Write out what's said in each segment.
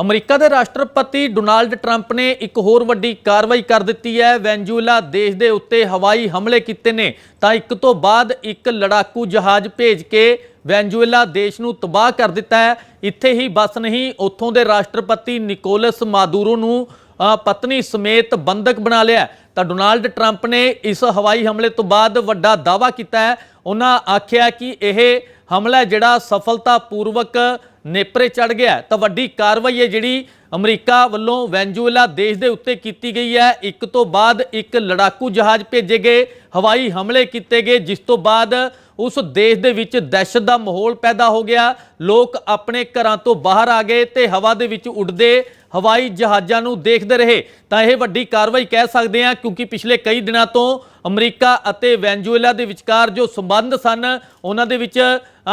America ਦੇ ਰਾਸ਼ਟਰਪਤੀ Donald Trump ਨੇ ਇੱਕ ਹੋਰ ਵੱਡੀ ਕਾਰਵਾਈ ਕਰ ਦਿੱਤੀ ਹੈ। ਵੈਨਜ਼ੂਏਲਾ ਦੇਸ਼ ਦੇ ਉੱਤੇ ਹਵਾਈ ਹਮਲੇ ਕੀਤੇ ਨੇ। ਤਾਂ ਇੱਕ ਤੋਂ ਬਾਅਦ ਇੱਕ ਲੜਾਕੂ ਜਹਾਜ਼ ਭੇਜ ਕੇ ਵੈਨਜ਼ੂਏਲਾ ਦੇਸ਼ ਨੂੰ ਤਬਾਹ ਕਰ ਦਿੱਤਾ ਹੈ। ਇੱਥੇ ਹੀ ਬਸ ਨਹੀਂ, ਉੱਥੋਂ ਦੇ ਰਾਸ਼ਟਰਪਤੀ ਨਿਕੋਲਸ ਮਾਦੂਰੋ ਨੂੰ ਪਤਨੀ ਸਮੇਤ ਬੰਦਕ ਬਣਾ ਲਿਆ ਤਾਂ ਡੋਨਾਲਡ ਟਰੰਪ ਨੇ ਇਸ ਹਵਾਈ ਹਮਲੇ ਤੋਂ ਬਾਅਦ ਵੱਡਾ ਦਾਅਵਾ ਕੀਤਾ ਹੈ। ਉਹਨਾਂ ਆਖਿਆ ਕਿ ਇਹ ਹਮਲਾ ਜਿਹੜਾ ਸਫਲਤਾਪੂਰਵਕ ਨੇਪਰੇ ਚੜ ਗਿਆ ਤਾਂ ਵੱਡੀ ਕਾਰਵਾਈ ਹੈ ਜਿਹੜੀ ਅਮਰੀਕਾ ਵੱਲੋਂ ਵੈਨਜ਼ੂਏਲਾ ਦੇਸ਼ ਦੇ ਉੱਤੇ ਕੀਤੀ ਗਈ ਹੈ। ਇੱਕ ਤੋਂ ਬਾਅਦ ਇੱਕ ਲੜਾਕੂ ਜਹਾਜ਼ ਭੇਜੇ ਗਏ, ਹਵਾਈ ਹਮਲੇ ਕੀਤੇ ਗਏ, ਜਿਸ ਤੋਂ ਬਾਅਦ ਉਸ ਦੇਸ਼ ਦੇ ਵਿੱਚ ਦਹਿਸ਼ਤ ਦਾ ਮਾਹੌਲ ਪੈਦਾ ਹੋ ਗਿਆ। ਲੋਕ ਆਪਣੇ ਘਰਾਂ ਤੋਂ ਬਾਹਰ ਆ ਗਏ ਤੇ ਹਵਾ ਦੇ ਵਿੱਚ ਉੱਡਦੇ ਹਵਾਈ ਜਹਾਜ਼ਾਂ ਨੂੰ ਦੇਖਦੇ ਰਹੇ, ਤਾਂ ਇਹ ਵੱਡੀ ਕਾਰਵਾਈ ਕਹਿ ਸਕਦੇ ਹਾਂ, ਕਿਉਂਕਿ ਪਿਛਲੇ ਕਈ ਦਿਨਾਂ ਤੋਂ ਅਮਰੀਕਾ ਅਤੇ ਵੈਨਜ਼ੂਏਲਾ ਦੇ ਵਿਚਕਾਰ ਜੋ ਸੰਬੰਧ ਸਨ, ਉਹਨਾਂ ਦੇ ਵਿੱਚ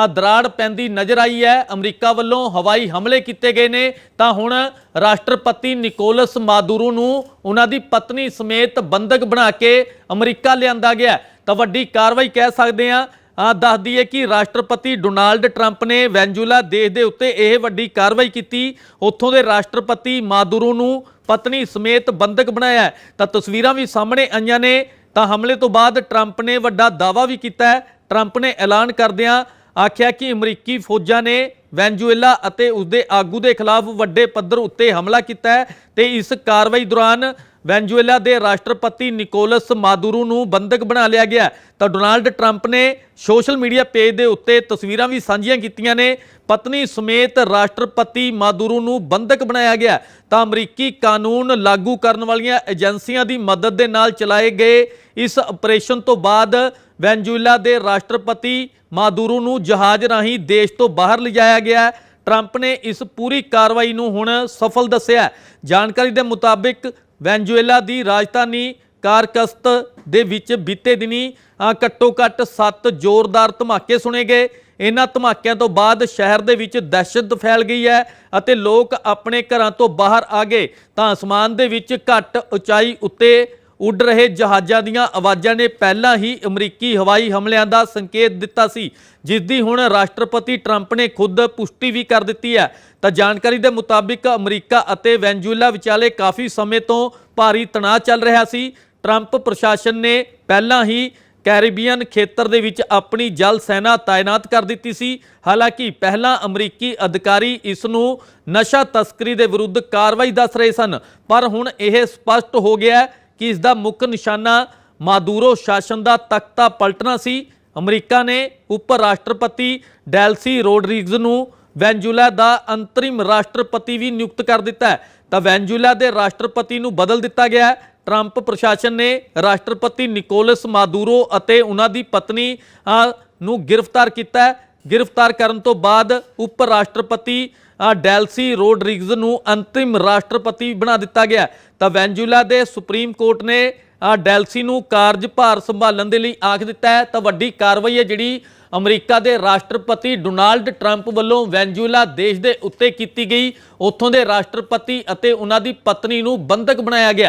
ਦਰਾੜ ਪੈਂਦੀ ਨਜ਼ਰ ਆਈ ਹੈ। ਅਮਰੀਕਾ ਵੱਲੋਂ ਹਵਾਈ ਹਮਲੇ ਕੀਤੇ ਗਏ ਨੇ, ਤਾਂ ਹੁਣ ਰਾਸ਼ਟਰਪਤੀ ਨਿਕੋਲਸ ਮਾਦੂਰੋ ਨੂੰ ਉਹਨਾਂ ਦੀ ਪਤਨੀ ਸਮੇਤ ਬੰਦਕ ਬਣਾ ਕੇ ਅਮਰੀਕਾ ਲਿਆਂਦਾ ਗਿਆ। ਤਾਂ ਵੱਡੀ ਕਾਰਵਾਈ ਕਹਿ ਸਕਦੇ ਹਾਂ ਆ ਦੱਸਦੀ ਹੈ ਕਿ ਰਾਸ਼ਟਰਪਤੀ ਡੋਨਾਲਡ ਟਰੰਪ ਨੇ ਵੈਨਜ਼ੂਲਾ ਦੇਸ਼ ਦੇ ਉੱਤੇ ਇਹ ਵੱਡੀ ਕਾਰਵਾਈ ਕੀਤੀ। ਉੱਥੋਂ ਦੇ ਰਾਸ਼ਟਰਪਤੀ ਮਾਦੂਰੋ ਨੂੰ ਪਤਨੀ ਸਮੇਤ ਬੰਦਕ ਬਣਾਇਆ ਤਾਂ ਤਸਵੀਰਾਂ ਵੀ ਸਾਹਮਣੇ ਆਈਆਂ ਨੇ। ਤਾਂ ਹਮਲੇ ਤੋਂ ਬਾਅਦ ਟਰੰਪ ਨੇ ਵੱਡਾ ਦਾਅਵਾ ਵੀ ਕੀਤਾ ਟਰੰਪ ਨੇ ਐਲਾਨ ਕਰਦਿਆਂ ਆਖਿਆ ਕਿ ਅਮਰੀਕੀ ਫੌਜਾਂ ਨੇ ਵੈਨਜ਼ੂਏਲਾ ਅਤੇ ਉਸਦੇ ਆਗੂ ਦੇ ਖਿਲਾਫ ਵੱਡੇ ਪੱਧਰ ਉੱਤੇ ਹਮਲਾ ਕੀਤਾ ਹੈ ਤੇ ਇਸ ਕਾਰਵਾਈ ਦੌਰਾਨ ਵੈਨਜ਼ੂਏਲਾ ਦੇ ਰਾਸ਼ਟਰਪਤੀ ਨਿਕੋਲਸ ਮਾਦੂਰੋ ਨੂੰ ਬੰਦਕ ਬਣਾ ਲਿਆ ਗਿਆ ਤਾਂ ਡੋਨਾਲਡ ਟਰੰਪ ਨੇ ਸੋਸ਼ਲ ਮੀਡੀਆ ਪੇਜ ਦੇ ਉੱਤੇ ਤਸਵੀਰਾਂ ਵੀ ਸਾਂਝੀਆਂ ਕੀਤੀਆਂ ਨੇ। ਪਤਨੀ ਸਮੇਤ ਰਾਸ਼ਟਰਪਤੀ ਮਾਦੂਰੋ ਨੂੰ ਬੰਦਕ ਬਣਾਇਆ ਗਿਆ ਤਾਂ ਅਮਰੀਕੀ ਕਾਨੂੰਨ ਲਾਗੂ ਕਰਨ ਵਾਲੀਆਂ ਏਜੰਸੀਆਂ ਦੀ ਮਦਦ ਦੇ ਨਾਲ ਚਲਾਏ ਗਏ ਇਸ ਆਪਰੇਸ਼ਨ ਤੋਂ ਬਾਅਦ ਵੈਨਜ਼ੂਏਲਾ ਦੇ ਰਾਸ਼ਟਰਪਤੀ ਮਾਦੂਰੋ ਨੂੰ ਜਹਾਜ਼ ਰਾਹੀਂ ਦੇਸ਼ ਤੋਂ ਬਾਹਰ ਲਿਜਾਇਆ ਗਿਆ ਟਰੰਪ ਨੇ ਇਸ ਪੂਰੀ ਕਾਰਵਾਈ ਨੂੰ ਹੁਣ ਸਫਲ ਦੱਸਿਆ ਜਾਣਕਾਰੀ ਦੇ ਮੁਤਾਬਿਕ ਵੈਨਜ਼ੂਏਲਾ ਦੀ ਰਾਜਧਾਨੀ ਕਾਰਕਸਤ ਦੇ ਵਿੱਚ ਬੀਤੇ ਦਿਨੀ ਘੱਟੋ ਘੱਟ 7 ਜ਼ੋਰਦਾਰ ਧਮਾਕੇ ਸੁਣੇ ਗਏ। ਇਹਨਾਂ ਧਮਾਕਿਆਂ ਤੋਂ ਬਾਅਦ ਸ਼ਹਿਰ ਦੇ ਵਿੱਚ ਦਹਿਸ਼ਤ ਫੈਲ ਗਈ ਹੈ ਅਤੇ ਲੋਕ ਆਪਣੇ ਘਰਾਂ ਤੋਂ ਬਾਹਰ ਆ ਗਏ। ਤਾਂ ਅਸਮਾਨ ਦੇ ਵਿੱਚ ਘੱਟ ਉਚਾਈ ਉੱਤੇ ਉੱਡ ਰਹੇ ਜਹਾਜ਼ਾਂ ਦੀਆਂ ਆਵਾਜ਼ਾਂ ਨੇ ਪਹਿਲਾਂ ਹੀ ਅਮਰੀਕੀ ਹਵਾਈ ਹਮਲਿਆਂ ਦਾ ਸੰਕੇਤ ਦਿੱਤਾ ਸੀ, ਜਿਸ ਦੀ ਹੁਣ ਰਾਸ਼ਟਰਪਤੀ ਟਰੰਪ ਨੇ ਖੁਦ ਪੁਸ਼ਟੀ ਵੀ ਕਰ ਦਿੱਤੀ ਹੈ। ਤਾਂ ਜਾਣਕਾਰੀ ਦੇ ਮੁਤਾਬਿਕ ਅਮਰੀਕਾ ਅਤੇ ਵੈਨਜ਼ੂਲਾ ਵਿਚਾਲੇ ਕਾਫੀ ਸਮੇਂ ਤੋਂ ਭਾਰੀ ਤਣਾਅ ਚੱਲ ਰਿਹਾ ਸੀ। ਟਰੰਪ ਪ੍ਰਸ਼ਾਸਨ ਨੇ ਪਹਿਲਾਂ ਹੀ ਕੈਰੀਬੀਅਨ ਖੇਤਰ ਦੇ ਵਿੱਚ ਆਪਣੀ ਜਲ ਸੈਨਾ ਤਾਇਨਾਤ ਕਰ ਦਿੱਤੀ ਸੀ। ਹਾਲਾਂਕਿ ਪਹਿਲਾਂ ਅਮਰੀਕੀ ਅਧਿਕਾਰੀ ਇਸ ਨੂੰ ਨਸ਼ਾ ਤਸਕਰੀ ਦੇ ਵਿਰੁੱਧ ਕਾਰਵਾਈ ਦੱਸ ਰਹੇ ਸਨ, ਪਰ ਹੁਣ ਇਹ ਸਪਸ਼ਟ ਹੋ ਗਿਆ ਕਿ ਇਸ ਦਾ ਮੁੱਖ ਨਿਸ਼ਾਨਾ ਮਾਦੂਰੋ ਸ਼ਾਸਨ ਦਾ ਤਖਤਾ ਪਲਟਣਾ ਸੀ। ਅਮਰੀਕਾ ਨੇ ਉਪ ਰਾਸ਼ਟਰਪਤੀ ਡੈਲਸੀ ਰੋਡਰੀਗਜ਼ ਨੂੰ ਵੈਨਜ਼ੂਲਾ ਦਾ ਅੰਤਰਿਮ ਰਾਸ਼ਟਰਪਤੀ ਵੀ ਨਿਯੁਕਤ ਕਰ ਦਿੱਤਾ ਤਾਂ ਵੈਨਜ਼ੂਲਾ ਦੇ ਰਾਸ਼ਟਰਪਤੀ ਨੂੰ ਬਦਲ ਦਿੱਤਾ ਗਿਆ ਟਰੰਪ ਪ੍ਰਸ਼ਾਸਨ ਨੇ ਰਾਸ਼ਟਰਪਤੀ ਨਿਕੋਲਸ ਮਾਦੂਰੋ ਅਤੇ ਉਹਨਾਂ ਦੀ ਪਤਨੀ ਨੂੰ ਗ੍ਰਿਫਤਾਰ ਕੀਤਾ ਗ੍ਰਿਫਤਾਰ ਕਰਨ ਤੋਂ ਬਾਅਦ ਉਪ ਰਾਸ਼ਟਰਪਤੀ ਡੈਲਸੀ ਰੋਡਰਿਗਜ਼ ਨੂੰ ਅੰਤਿਮ ਰਾਸ਼ਟਰਪਤੀ ਬਣਾ ਦਿੱਤਾ ਗਿਆ। ਤਾਂ ਵੈਨਜ਼ੂਲਾ ਦੇ ਸੁਪਰੀਮ ਕੋਰਟ ਨੇ ਡੈਲਸੀ ਨੂੰ ਕਾਰਜਭਾਰ ਸੰਭਾਲਣ ਦੇ ਲਈ ਆਖ ਦਿੱਤਾ ਹੈ। ਤਾਂ ਵੱਡੀ ਕਾਰਵਾਈ ਹੈ ਜਿਹੜੀ ਅਮਰੀਕਾ ਦੇ ਰਾਸ਼ਟਰਪਤੀ ਡੋਨਾਲਡ ਟਰੰਪ ਵੱਲੋਂ ਵੈਨਜ਼ੂਲਾ ਦੇਸ਼ ਦੇ ਉੱਤੇ ਕੀਤੀ ਗਈ। ਉੱਥੋਂ ਦੇ ਰਾਸ਼ਟਰਪਤੀ ਅਤੇ ਉਹਨਾਂ ਦੀ ਪਤਨੀ ਨੂੰ ਬੰਦਕ ਬਣਾਇਆ ਗਿਆ।